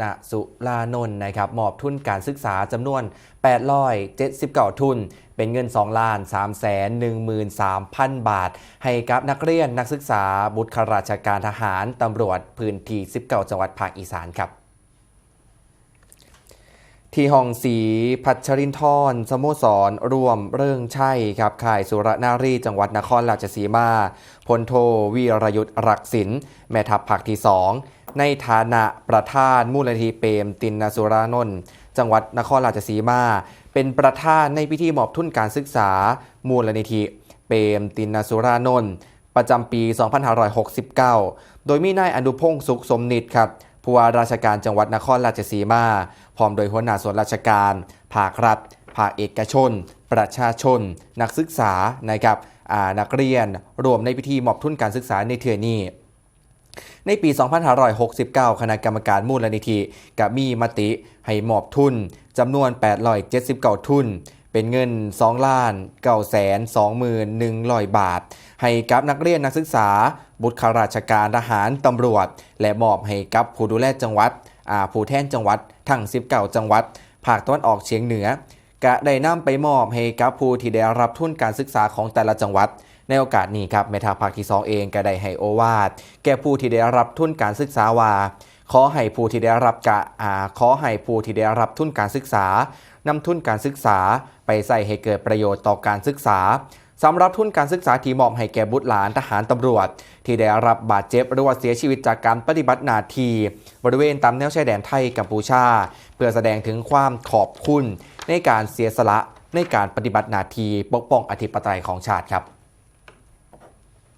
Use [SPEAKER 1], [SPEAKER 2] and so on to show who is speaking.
[SPEAKER 1] ณสุลานนท์นะครับมอบทุนการศึกษาจำนวน 879 ทุน เป็นเงิน 2 ล้าน3แสน13,000 บาท ให้กับนักเรียนนักศึกษา บุตรข้าราชการทหาร ตำรวจพื้นที่ 19 จังหวัดภาคอีสานครับที่ห้องสีพัชรินทร์สโมสร รวมเรื่องใช่ครับข่ายสุรนารีจังหวัดนครราชสีมาพลโทวีรยุทธ์รักษินแม่ทัพภาคที่2 ในฐานะประธานมูลนิธิเปรมตินสุรานนท์จังหวัดนครราชสีมา เป็นประธานในพิธีมอบทุนการศึกษา มูลนิธิเปรมตินสุรานนท์ประจำปี 2569 โดยมีนายอนุพงศ์สุขสมนิตครับผู้ว่าราชการจังหวัดนครราชสีมา พร้อมโดยหัวหน้าส่วนราชการภาครัฐภาคเอกชน ประชาชน นักศึกษานะครับนักเรียนรวมในพิธีมอบทุนการศึกษาในเทือนี้ ในปี 2569 คณะกรรมการมูลนิธิกับมีมติ ให้มอบทุนจำนวน 879 ทุน เป็นเงิน 2 ล้าน9แสน21,100 บาท ให้กับนักเรียนนักศึกษา บุตรข้าราชการทหารตำรวจ และมอบให้กับผู้ดูแลจังหวัดผู้แทนจังหวัด ทั้ง 19 จังหวัด ภาคตะวันออกเฉียงเหนือ กะได้นำไปมอบให้กับผู้ที่ได้รับทุนการศึกษาของแต่ละจังหวัด ในโอกาสนี้ครับแม่ทัพภาคที่ 2 เองก็ได้ให้โอวาทแก่ผู้ที่ได้รับทุนการศึกษาว่า ขอให้ผู้ที่ได้รับกะอ่าขอให้ผู้ที่ได้รับทุนการศึกษานำทุนการศึกษาไปใส่ให้เกิดประโยชน์ต่อการศึกษาสำหรับทุนการศึกษาที่มอบให้แก่บุตรหลานทหารตำรวจ ที่ได้รับบาดเจ็บหรือว่าเสียชีวิตจากการปฏิบัติหน้าที่บริเวณตามแนวชายแดนไทยกัมพูชา เพื่อแสดงถึงความขอบคุณ ในการเสียสละในการปฏิบัติหน้าที่ปกป้องอธิปไตยของชาติครับ